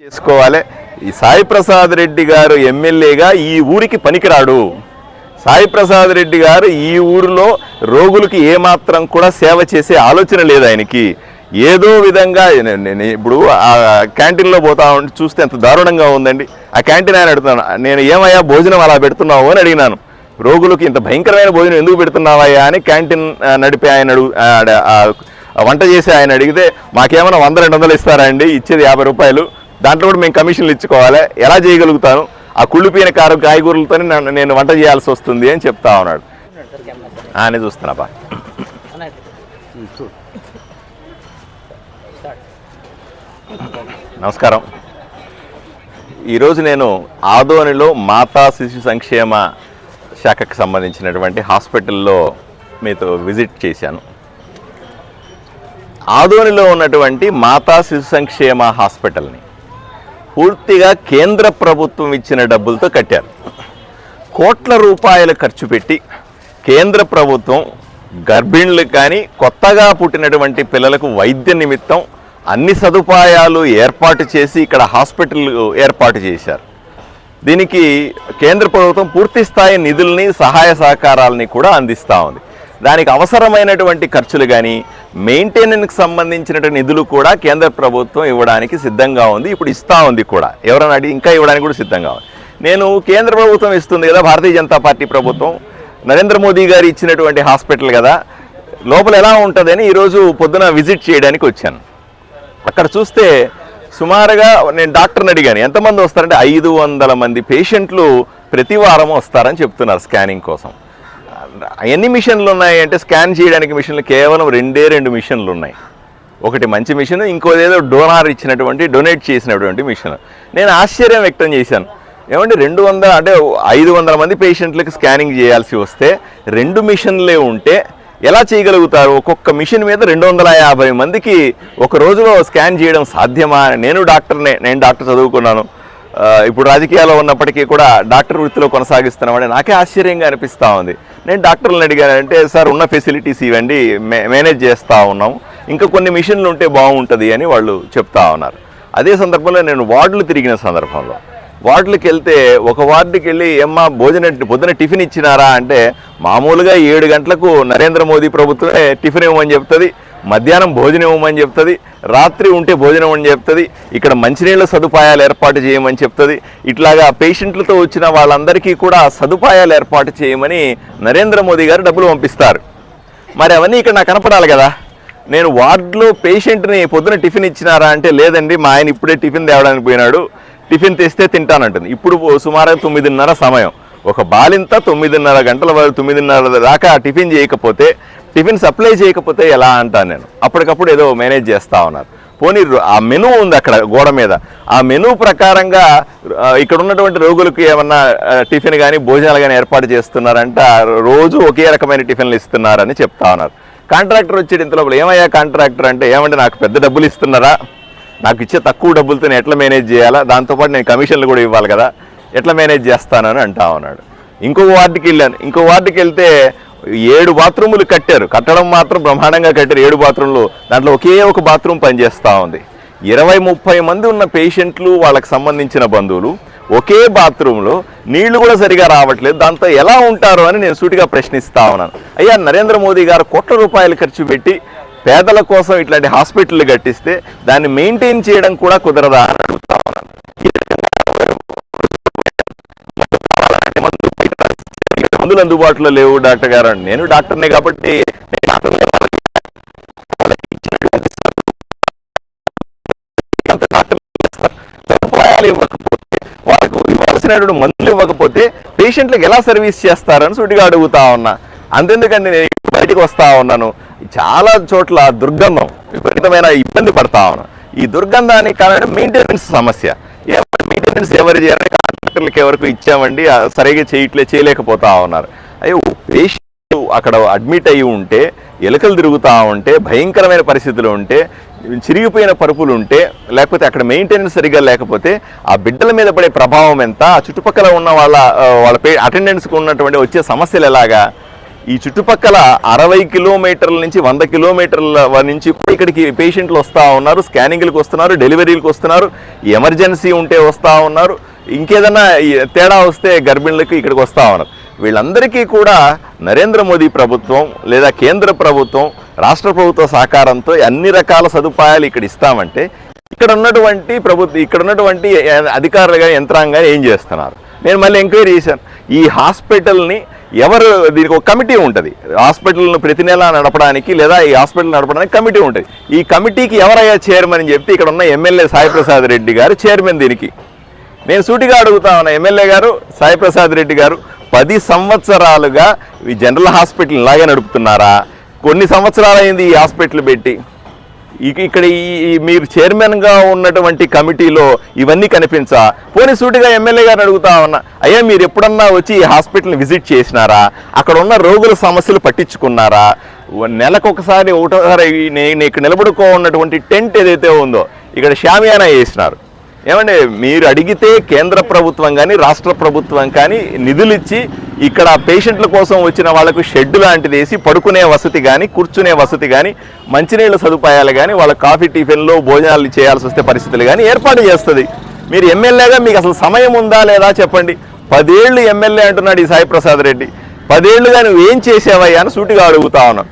చేసుకోవాలి. ఈ సాయి ప్రసాద్ రెడ్డి గారు ఎమ్మెల్యేగా ఈ ఊరికి పనికిరాడు. సాయి ప్రసాద్ రెడ్డి గారు ఈ ఊరిలో రోగులకి ఏమాత్రం కూడా సేవ చేసే ఆలోచన లేదు ఆయనకి. ఏదో విధంగా నేను ఇప్పుడు ఆ క్యాంటీన్లో పోతా ఉంటే చూస్తే ఎంత దారుణంగా ఉందండి. ఆ క్యాంటీన్ ఆయన అడుగుతున్నాను నేను ఏమయ్యా భోజనం అలా పెడుతున్నావు? అని అడిగినాను. రోగులకు ఇంత భయంకరమైన భోజనం ఎందుకు పెడుతున్నావయ్యా? అని క్యాంటీన్ నడిపే ఆయన అడుగు వంట చేసి ఆయన అడిగితే మాకేమైనా వంద రెండు వందలు ఇస్తారా అండి? ఇచ్చేది యాభై రూపాయలు. దాంట్లో కూడా మేము కమిషన్లు ఇచ్చుకోవాలి. ఎలా చేయగలుగుతాను? ఆ కుళ్ళిపోయిన కారం కాయగూరలతో నేను వంట చేయాల్సి వస్తుంది అని చెప్తా ఉన్నాడు. ఆ, చూస్తున్నాపా. నమస్కారం. ఈరోజు నేను ఆదోనిలో మాతా శిశు సంక్షేమ శాఖకు సంబంధించినటువంటి హాస్పిటల్లో మీతో విజిట్ చేశాను. ఆదోనిలో ఉన్నటువంటి మాతా శిశు సంక్షేమ హాస్పిటల్ని పూర్తిగా కేంద్ర ప్రభుత్వం ఇచ్చిన డబ్బులతో కట్టారు. కోట్ల రూపాయలు ఖర్చు పెట్టి కేంద్ర ప్రభుత్వం గర్భిణులకు కానీ కొత్తగా పుట్టినటువంటి పిల్లలకు వైద్య నిమిత్తం అన్ని సదుపాయాలు ఏర్పాటు చేసి ఇక్కడ హాస్పిటల్ ఏర్పాటు చేశారు. దీనికి కేంద్ర ప్రభుత్వం పూర్తి స్థాయి నిధుల్ని సహాయ సహకారాలని కూడా అందిస్తూ ఉంది. దానికి అవసరమైనటువంటి ఖర్చులు కానీ మెయింటెనెన్స్కి సంబంధించినటువంటి నిధులు కూడా కేంద్ర ప్రభుత్వం ఇవ్వడానికి సిద్ధంగా ఉంది ఇప్పుడు ఇస్తూ ఉంది కూడా. ఎవరైనా అడిగి ఇంకా ఇవ్వడానికి కూడా సిద్ధంగా ఉంది. నేను కేంద్ర ప్రభుత్వం ఇస్తుంది కదా భారతీయ జనతా పార్టీ ప్రభుత్వం. నరేంద్ర మోదీ గారు ఇచ్చినటువంటి హాస్పిటల్ కదా లోపల ఎలా ఉంటుందని ఈరోజు పొద్దున విజిట్ చేయడానికి వచ్చాను. అక్కడ చూస్తే సుమారుగా నేను డాక్టర్ని అడిగాను ఎంతమంది వస్తారంటే ఐదు వందల మంది పేషెంట్లు ప్రతి వారం వస్తారని చెప్తున్నారు స్కానింగ్ కోసం. ఎన్ని మిషన్లు ఉన్నాయి అంటే స్కాన్ చేయడానికి మిషన్లు కేవలం రెండే రెండు మిషన్లు ఉన్నాయి. ఒకటి మంచి మిషన్ ఇంకోదేదో డోనార్ ఇచ్చినటువంటి డొనేట్ చేసినటువంటి మిషన్. నేను ఆశ్చర్యం వ్యక్తం చేశాను. ఏమంటే రెండు వందల అంటే ఐదు వందల మంది పేషెంట్లకు స్కానింగ్ చేయాల్సి వస్తే రెండు మిషన్లే ఉంటే ఎలా చేయగలుగుతారు? ఒక్కొక్క మిషన్ మీద రెండు వందల యాభై మందికి ఒక రోజులో స్కాన్ చేయడం సాధ్యమా? నేను డాక్టర్నే నేను డాక్టర్ చదువుకున్నాను. ఇప్పుడు రాజకీయాల్లో ఉన్నప్పటికీ కూడా డాక్టర్ వృత్తిలో కొనసాగిస్తున్నామని నాకే ఆశ్చర్యంగా అనిపిస్తూ ఉంది. నేను డాక్టర్లను అడిగాను అంటే సార్ ఉన్న ఫెసిలిటీస్ ఇవ్వండి మే మేనేజ్ చేస్తూ ఉన్నాం ఇంకా కొన్ని మిషన్లు ఉంటే బాగుంటుంది అని వాళ్ళు చెప్తా ఉన్నారు. అదే సందర్భంలో నేను వార్డులు తిరిగిన సందర్భంలో. వార్డులకు వెళ్తే ఒక వార్డుకి వెళ్ళి ఏమ్మా భోజన పొద్దున టిఫిన్ ఇచ్చినారా? అంటే మామూలుగా ఏడు గంటలకు నరేంద్ర మోదీ ప్రభుత్వమే టిఫిన్ ఇవ్వమని చెప్తుంది. మధ్యాహ్నం భోజనం ఇవ్వమని చెప్తుంది రాత్రి ఉంటే భోజనం అని చెప్తుంది ఇక్కడ మంచినీళ్ళ సదుపాయాలు ఏర్పాటు చేయమని చెప్తుంది. ఇట్లాగా పేషెంట్లతో వచ్చిన వాళ్ళందరికీ కూడా సదుపాయాలు ఏర్పాటు చేయమని నరేంద్ర మోదీ గారు డబ్బులు పంపిస్తారు. మరి అవన్నీ ఇక్కడ నాకు కనపడాలి కదా. నేను వార్డులో పేషెంట్ని పొద్దున టిఫిన్ ఇచ్చినారా అంటే లేదండి మా ఆయన ఇప్పుడే టిఫిన్ తేవడానికి పోయినాడు. టిఫిన్ తెస్తే తింటానంటుంది. ఇప్పుడు సుమారుగా తొమ్మిదిన్నర సమయం. ఒక బాలింత తొమ్మిదిన్నర గంటల వరకు తొమ్మిదిన్నర దాకా టిఫిన్ చేయకపోతే టిఫిన్ సప్లై చేయకపోతే ఎలా అంటాను నేను? అప్పటికప్పుడు ఏదో మేనేజ్ చేస్తా ఉన్నారు. పోనీ ఆ మెనూ ఉంది అక్కడ గోడ మీద. ఆ మెనూ ప్రకారంగా ఇక్కడ ఉన్నటువంటి రోగులకు ఏమన్నా టిఫిన్ కానీ భోజనాలు కానీ ఏర్పాటు చేస్తున్నారంటే రోజు ఒకే రకమైన టిఫిన్లు ఇస్తున్నారని చెప్తా ఉన్నారు. కాంట్రాక్టర్ వచ్చేది ఇంత లోపల ఏమయ్యా కాంట్రాక్టర్ అంటే ఏమంటే నాకు పెద్ద డబ్బులు ఇస్తున్నారా? నాకు ఇచ్చే తక్కువ డబ్బులతో నేను ఎట్లా మేనేజ్ చేయాలా? దాంతోపాటు నేను కమిషన్లు కూడా ఇవ్వాలి కదా ఎట్లా మేనేజ్ చేస్తానని అంటా ఉన్నాడు. ఇంకో వార్డుకి వెళ్ళాను. ఇంకో వార్డుకి వెళ్తే ఏడు బాత్రూములు కట్టారు. కట్టడం మాత్రం బ్రహ్మాండంగా కట్టారు. ఏడు బాత్రూమ్లు దాంట్లో ఒకే ఒక బాత్రూమ్ పనిచేస్తూ ఉంది. ఇరవై ముప్పై మంది ఉన్న పేషెంట్లు వాళ్ళకి సంబంధించిన బంధువులు ఒకే బాత్రూంలో నీళ్ళు కూడా సరిగా రావట్లేదు. దాంతో ఎలా ఉంటారు అని నేను సూటిగా ప్రశ్నిస్తా ఉన్నాను. అయ్యా నరేంద్ర మోదీ గారు కోట్ల రూపాయలు ఖర్చు పెట్టి పేదల కోసం ఇట్లాంటి హాస్పిటల్ కట్టిస్తే దాన్ని మెయింటైన్ చేయడం కూడా కుదరదా అని అడుగుతా ఉన్నాను. మందులు అందుబాటులో లేవు డాక్టర్ గారు అని. నేను డాక్టర్నే కాబట్టి ఇవ్వకపోతే వాళ్ళకు ఇవ్వాల్సినటువంటి మందులు ఇవ్వకపోతే పేషెంట్లకు ఎలా సర్వీస్ చేస్తారని సుడిగా అడుగుతా ఉన్నా. అంతెందుకండి నేను బయటకు బయటికి వస్తా ఉన్నాను. చాలా చోట్ల దుర్గంధం విపరీతమైన ఇబ్బంది పడతా ఉన్నాను ఈ దుర్గంధానికి కారణం మెయింటెనెన్స్ సమస్య. మెయింటెనెన్స్ ఎవరు చేయాలని కాంట్రాక్టర్లకు ఎవరికి ఇచ్చామండి సరిగా చేయట్లే చేయలేకపోతా ఉన్నారు. అయ్యో పేషెంట్ అక్కడ అడ్మిట్ అయ్యి ఉంటే ఎలుకలు తిరుగుతూ ఉంటే భయంకరమైన పరిస్థితులు ఉంటే చిరిగిపోయిన పరుపులు ఉంటే లేకపోతే అక్కడ మెయింటెనెన్స్ సరిగా లేకపోతే ఆ బిడ్డల మీద పడే ప్రభావం ఎంత? ఆ చుట్టుపక్కల ఉన్న వాళ్ళ వాళ్ళ పే అటెండెన్స్కి ఉన్నటువంటి వచ్చే సమస్యలు ఎలాగా? ఈ చుట్టుపక్కల అరవై కిలోమీటర్ల నుంచి వంద కిలోమీటర్ల నుంచి ఇక్కడికి పేషెంట్లు వస్తూ ఉన్నారు స్కానింగ్లకు వస్తున్నారు డెలివరీలకు వస్తున్నారు ఎమర్జెన్సీ ఉంటే వస్తూ ఉన్నారు. ఇంకేదన్నా తేడా వస్తే గర్భిణులకు ఇక్కడికి వస్తా ఉన్నారు. వీళ్ళందరికీ కూడా నరేంద్ర మోదీ ప్రభుత్వం లేదా కేంద్ర ప్రభుత్వం రాష్ట్ర ప్రభుత్వ సహకారంతో అన్ని రకాల సదుపాయాలు ఇక్కడ ఇస్తామంటే ఇక్కడ ఉన్నటువంటి ప్రభుత్వం ఇక్కడ ఉన్నటువంటి అధికారులు కానీ యంత్రాంగాన్ని ఏం చేస్తున్నారు? నేను మళ్ళీ ఎంక్వైరీ చేశాను. ఈ హాస్పిటల్ని ఎవరు దీనికి ఒక కమిటీ ఉంటుంది. హాస్పిటల్ను ప్రతి నెల నడపడానికి లేదా ఈ హాస్పిటల్ నడపడానికి కమిటీ ఉంటుంది. ఈ కమిటీకి ఎవరయ్యా చైర్మన్ అని చెప్తే ఇక్కడ ఉన్న ఎమ్మెల్యే సాయిప్రసాద్ రెడ్డి గారు చైర్మన్ దీనికి. నేను సూటిగా అడుగుతా ఉన్నా ఎమ్మెల్యే గారు సాయిప్రసాద్ రెడ్డి గారు పది సంవత్సరాలుగా ఈ జనరల్ హాస్పిటల్ ఇలాగే నడుపుతున్నారా? కొన్ని సంవత్సరాలు అయింది ఈ హాస్పిటల్ పెట్టి. ఇక్కడ ఈ ఈ మీరు చైర్మన్గా ఉన్నటువంటి కమిటీలో ఇవన్నీ కనిపించా? పోనీ సూటిగా ఎమ్మెల్యే గారిని అడుగుతా ఉన్నా అయ్యా మీరు ఎప్పుడన్నా వచ్చి ఈ హాస్పిటల్ని విజిట్ చేసినారా? అక్కడ ఉన్న రోగుల సమస్యలు పట్టించుకున్నారా? నెలకు ఒకసారి ఒకటోసారి నేను ఇక్కడ నిలబడుకో ఉన్నటువంటి టెంట్ ఏదైతే ఉందో ఇక్కడ షామియానా వేసినారు. ఏమంటే మీరు అడిగితే కేంద్ర ప్రభుత్వం కానీ రాష్ట్ర ప్రభుత్వం కానీ నిధులు ఇచ్చి ఇక్కడ పేషెంట్ల కోసం వచ్చిన వాళ్ళకు షెడ్ లాంటిది వేసి పడుకునే వసతి కానీ కూర్చునే వసతి కానీ మంచినీళ్ళ సదుపాయాలు కానీ వాళ్ళ కాఫీ టిఫిన్లో భోజనాలు చేయాల్సి వస్తే పరిస్థితులు కానీ ఏర్పాటు చేస్తుంది. మీరు ఎమ్మెల్యేగా మీకు అసలు సమయం ఉందా లేదా చెప్పండి. పదేళ్ళు ఎమ్మెల్యే అంటున్నాడు ఈ సాయి ప్రసాద్ రెడ్డి. పదేళ్ళుగా నువ్వు ఏం చేసావయ్యా అని సూటిగా అడుగుతా ఉన్నాం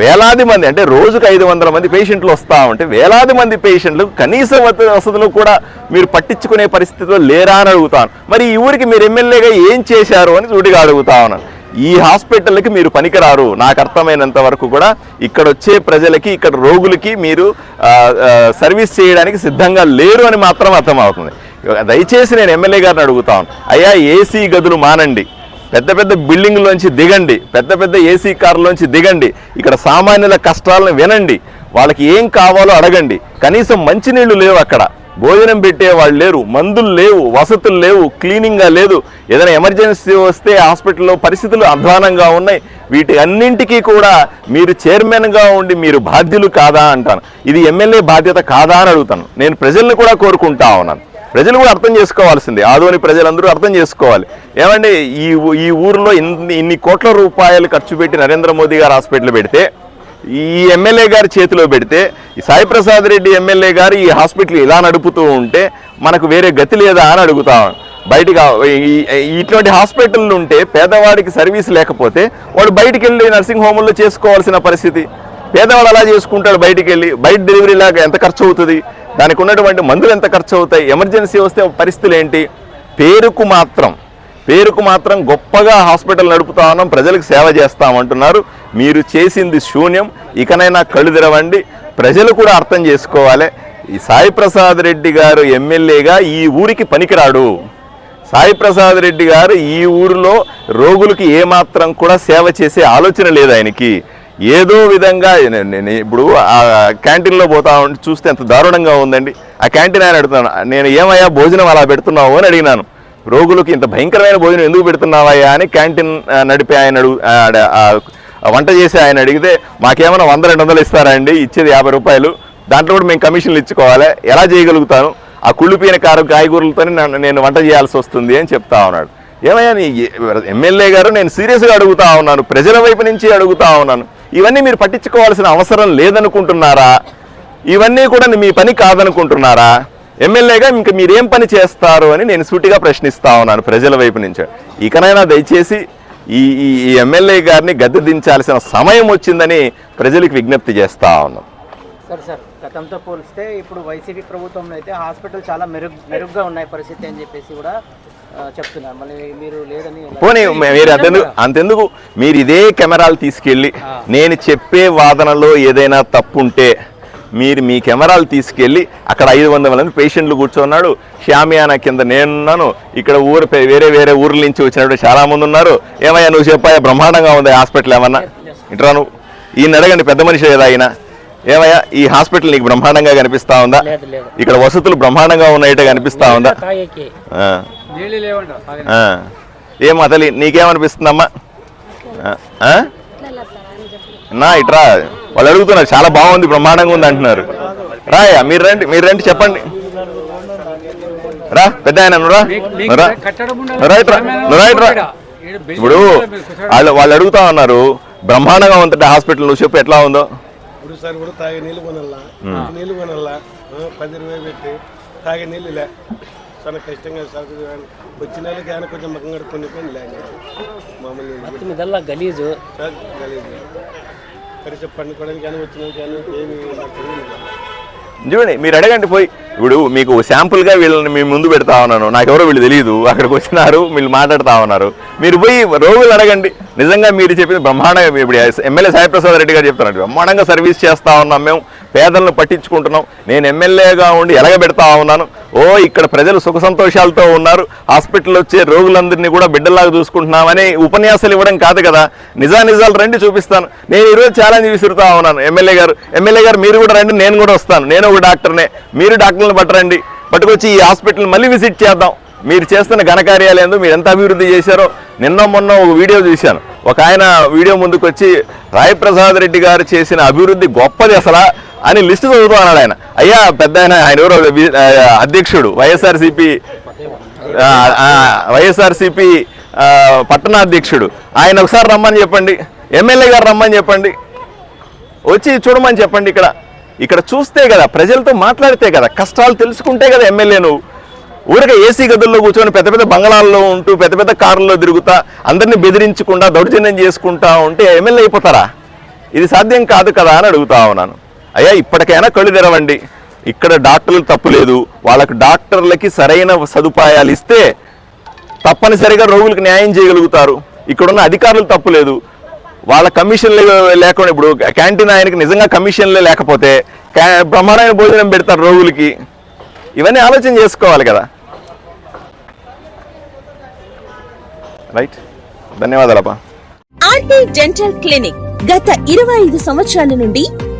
వేలాది మంది అంటే రోజుకు ఐదు వందల మంది పేషెంట్లు వస్తూ ఉంటే వేలాది మంది పేషెంట్లు కనీస వసతులు కూడా మీరు పట్టించుకునే పరిస్థితిలో లేరా అని అడుగుతాను. మరి ఈ ఊరికి మీరు ఎమ్మెల్యేగా ఏం చేశారు అని చూడిగా అడుగుతా ఉన్నాను. ఈ హాస్పిటల్కి మీరు పనికిరారు. నాకు అర్థమైనంత వరకు కూడా ఇక్కడ వచ్చే ప్రజలకి ఇక్కడ రోగులకి మీరు సర్వీస్ చేయడానికి సిద్ధంగా లేరు అని మాత్రం అర్థమవుతుంది. దయచేసి నేను ఎమ్మెల్యే గారిని అడుగుతాను అయ్యా ఏసీ గదులు మానండి. పెద్ద పెద్ద బిల్డింగ్లోంచి దిగండి పెద్ద పెద్ద ఏసీ కార్లోంచి దిగండి. ఇక్కడ సామాన్యుల కష్టాలను వినండి. వాళ్ళకి ఏం కావాలో అడగండి. కనీసం మంచినీళ్ళు లేవు అక్కడ. భోజనం పెట్టే వాళ్ళు లేరు మందులు లేవు వసతులు లేవు క్లీనింగ్గా లేదు. ఏదైనా ఎమర్జెన్సీ వస్తే హాస్పిటల్లో పరిస్థితులు అధ్వానంగా ఉన్నాయి. వీటి అన్నింటికీ కూడా మీరు చైర్మన్గా ఉండి మీరు బాధ్యులు కాదా అంటాను. ఇది ఎమ్మెల్యే బాధ్యత కాదా అని అడుగుతాను. నేను ప్రజల్ని కూడా కోరుకుంటా ఉన్నాను. ప్రజలు కూడా అర్థం చేసుకోవాల్సిందే. ఆదోని ప్రజలందరూ అర్థం చేసుకోవాలి. ఏమంటే ఈ ఈ ఊరిలో ఇన్ని ఇన్ని కోట్ల రూపాయలు ఖర్చు పెట్టి నరేంద్ర మోదీ గారు హాస్పిటల్ పెడితే ఈ ఎమ్మెల్యే గారి చేతిలో పెడితే ఈ సాయి ప్రసాద్ రెడ్డి ఎమ్మెల్యే గారు ఈ హాస్పిటల్ ఇలా నడుపుతూ ఉంటే మనకు వేరే గతి లేదా అని అడుగుతాం బయటికి ఈ- ఇటువంటి హాస్పిటల్ ఉంటే పేదవాడికి సర్వీస్ లేకపోతే వాడు బయటికి వెళ్ళి నర్సింగ్ హోమ్లో చేసుకోవాల్సిన పరిస్థితి. పేదవాడు అలా చేసుకుంటాడు బయటికి వెళ్ళి బయట డెలివరీ లాగా ఎంత ఖర్చు అవుతుంది? దానికి ఉన్నటువంటి మందులు ఎంత ఖర్చు అవుతాయి? ఎమర్జెన్సీ వస్తే పరిస్థితులు ఏంటి? పేరుకు మాత్రం పేరుకు మాత్రం గొప్పగా హాస్పిటల్ నడుపుతా ఉన్నాం ప్రజలకు సేవ చేస్తామంటున్నారు మీరు చేసింది శూన్యం ఇకనైనా కళ్ళు తెరవండి. ప్రజలు కూడా అర్థం చేసుకోవాలి. ఈ సాయి ప్రసాద్ రెడ్డి గారు ఎమ్మెల్యేగా ఈ ఊరికి పనికిరాడు. సాయి ప్రసాద్ రెడ్డి గారు ఈ ఊరిలో రోగులకి ఏమాత్రం కూడా సేవ చేసే ఆలోచన లేదు ఆయనకి. ఏదో విధంగా నేను ఇప్పుడు ఆ క్యాంటీన్లో పోతా ఉంటే చూస్తే ఎంత దారుణంగా ఉందండి. ఆ క్యాంటీన్ ఆయన అడుగుతున్నాను నేను ఏమయ్యా భోజనం అలా పెడుతున్నావు? అని అడిగినాను. రోగులకు ఇంత భయంకరమైన భోజనం ఎందుకు పెడుతున్నావయ్యా అని క్యాంటీన్ నడిపే ఆయన అడుగు వంట చేసి ఆయన అడిగితే మాకేమైనా వంద రెండు వందలు ఇస్తారా అండి? ఇచ్చేది యాభై రూపాయలు. దాంట్లో కూడా మేము కమిషన్లు ఇచ్చుకోవాలి? ఎలా చేయగలుగుతాను? ఆ కుళ్ళిపోయిన కారు కాయగూరలతో నేను వంట చేయాల్సి వస్తుంది అని చెప్తా ఉన్నాడు. ఏమయ్యా నీ ఎమ్మెల్యే గారు నేను సీరియస్గా అడుగుతా ఉన్నాను. ప్రజల వైపు నుంచి అడుగుతా ఉన్నాను. ఇవన్నీ మీరు పట్టించుకోవాల్సిన అవసరం లేదనుకుంటున్నారా? ఇవన్నీ కూడా మీ పని కాదనుకుంటున్నారా? ఎమ్మెల్యేగా ఇంక మీరేం పని చేస్తారు అని నేను సూటిగా ప్రశ్నిస్తా ఉన్నాను ప్రజల వైపు నుంచి. ఇకనైనా దయచేసి ఈ ఈ ఎమ్మెల్యే గారిని గద్దె దించాల్సిన సమయం వచ్చిందని ప్రజలకు విజ్ఞప్తి చేస్తా ఉన్నాం. సరే సార్ గతంతో పోలిస్తే ఇప్పుడు వైసీపీ ప్రభుత్వంలో అయితే హాస్పిటల్ చాలా మెరుగు మెరుగ్గా ఉన్నాయి పరిస్థితి అని చెప్పేసి కూడా చెప్తున్నారు మళ్ళీ మీరు లేదని ఎలా- పోనీ మీరు అంతెందుకు అంతెందుకు? మీరు ఇదే కెమెరాలు తీసుకెళ్ళి నేను చెప్పే వాదనలో ఏదైనా తప్పు ఉంటే మీరు మీ కెమెరాలు తీసుకెళ్ళి అక్కడ ఐదు వందల మంది పేషెంట్లు కూర్చున్నాడు. షామియానా కింద నేనున్నాను. ఇక్కడ ఊరు వేరే వేరే ఊర్ల నుంచి వచ్చినప్పుడు చాలా మంది ఉన్నారు. ఏమయ్యా నువ్వు చెప్పాయా? బ్రహ్మాండంగా ఉంది హాస్పిటల్ ఏమన్నా? ఇంట్రా నువ్వు. ఈయన అడగండి పెద్ద మనిషి ఏదా ఆయన ఏమయ్యా ఈ హాస్పిటల్ నీకు బ్రహ్మాండంగా కనిపిస్తా ఉందా? ఇక్కడ వసతులు బ్రహ్మాండంగా ఉన్నాయిట కనిపిస్తా ఉందా? ఏం అతలి నీకేమనిపిస్తుందమ్మా? నా ఇట్రా వాళ్ళు అడుగుతున్నారు చాలా బాగుంది బ్రహ్మాండంగా ఉంది అంటున్నారు. రాయా మీరు రండి మీరు రండి చెప్పండి. రా పెద్ద ఆయన నువ్వు రా. ఇప్పుడు వాళ్ళు వాళ్ళు అడుగుతా ఉన్నారు బ్రహ్మాండంగా ఉంటుంది హాస్పిటల్ నువ్వు చెప్పు ఎట్లా ఉందో. ఇప్పుడు సార్ కూడా తాగే నీళ్ళు కొనల్లా నీళ్ళు కొనల్లా పది రూపాయలు పెట్టి తాగే నీళ్ళు చాలా కష్టంగా సార్ వచ్చిన వాళ్ళకి ఆయన కొంచెం మగం కడుక్కొని కొన్ని లే మామూలు నీళ్ళు మొత్తం ఇదల్లా గలీజు. సార్ గలీజ్. కనీసం పండుకోవడానికి కానీ వచ్చిన వాళ్ళకి కానీ ఏమి నాకు తెలియదు కదా. చూడండి మీరు అడగండి పోయి. ఇప్పుడు మీకు శాంపుల్గా వీళ్ళని మీ ముందు పెడతా ఉన్నాను. నాకెవరో వీళ్ళు తెలియదు అక్కడికి వచ్చినారు వీళ్ళు మాట్లాడుతా ఉన్నారు. మీరు పోయి రోగులు అడగండి. నిజంగా మీరు చెప్పింది బ్రహ్మాండంగా ఇప్పుడు ఎమ్మెల్యే సాయిప్రసాద్ రెడ్డి గారు చెప్తున్నారు. బ్రహ్మాండంగా సర్వీస్ చేస్తా ఉన్నాం మేము. పేదలను పట్టించుకుంటున్నాం. నేను ఎమ్మెల్యేగా ఉండి ఎలగబెడతా ఉన్నాను. ఓ ఇక్కడ ప్రజలు సుఖ సంతోషాలతో ఉన్నారు. హాస్పిటల్ వచ్చే రోగులందరినీ కూడా బిడ్డలాగా చూసుకుంటున్నామని ఉపన్యాసాలు ఇవ్వడం కాదు కదా. నిజా నిజాలు రండి చూపిస్తాను. నేను ఈరోజు ఛాలెంజ్ విసురుతా ఉన్నాను. ఎమ్మెల్యే గారు ఎమ్మెల్యే గారు మీరు కూడా రండి నేను కూడా వస్తాను. నేను ఒక డాక్టర్నే. మీరు డాక్టర్ని పట్టరండి. పట్టుకొచ్చి ఈ హాస్పిటల్ మళ్ళీ విజిట్ చేద్దాం. మీరు చేస్తున్న ఘనకార్యాలు ఏందో మీరు ఎంత అభివృద్ధి చేశారో నిన్న మొన్న ఒక వీడియో చూశాను. ఒక ఆయన వీడియో ముందుకు వచ్చి రాయప్రసాద్ రెడ్డి గారు చేసిన అభివృద్ధి గొప్పది అసలు. అని లిస్ట్ చదువుతూ అన్నాడు ఆయన. అయ్యా పెద్ద ఆయన ఆయన ఎవరో అధ్యక్షుడు వైఎస్ఆర్సిపి వైఎస్ఆర్సిపి పట్టణాధ్యక్షుడు. ఆయన ఒకసారి రమ్మని చెప్పండి. ఎమ్మెల్యే గారు రమ్మని చెప్పండి. వచ్చి చూడమని చెప్పండి ఇక్కడ. ఇక్కడ చూస్తే కదా ప్రజలతో మాట్లాడితే కదా కష్టాలు తెలుసుకుంటే కదా ఎమ్మెల్యే నువ్వు. ఊరికే ఏసీ గదుల్లో కూర్చొని పెద్ద పెద్ద బంగళాల్లో ఉంటూ పెద్ద పెద్ద కార్లలో తిరుగుతా అందరినీ బెదిరించకుండా దౌర్జన్యం చేసుకుంటా ఉంటే ఎమ్మెల్యే అయిపోతారా? ఇది సాధ్యం కాదు కదా అని అడుగుతా ఉన్నాను. అయ్యా ఇప్పటికైనా కళ్ళు తెరవండి. ఇక్కడ డాక్టర్లు తప్పు లేదు. వాళ్ళకి డాక్టర్లకి సరైన సదుపాయాలు ఇస్తే తప్పనిసరిగా రోగులకు న్యాయం చేయగలుగుతారు. ఇక్కడున్న అధికారులు తప్పు లేదు. వాళ్ళ కమిషన్లు లేకుండా ఇప్పుడు క్యాంటీన్ ఆయనకి నిజంగా కమిషన్లే లేకపోతే క్యా- భోజనం పెడతారు రోగులకి. ఇవన్నీ ఆలోచన చేసుకోవాలి కదా. రైట్ ధన్యవాదాలప్పా ఆర్టీ డెంటల్ క్లినిక్ గత ఇరవై ఐదు సంవత్సరాల నుండి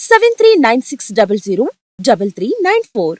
seven three nine six double zero double three nine four.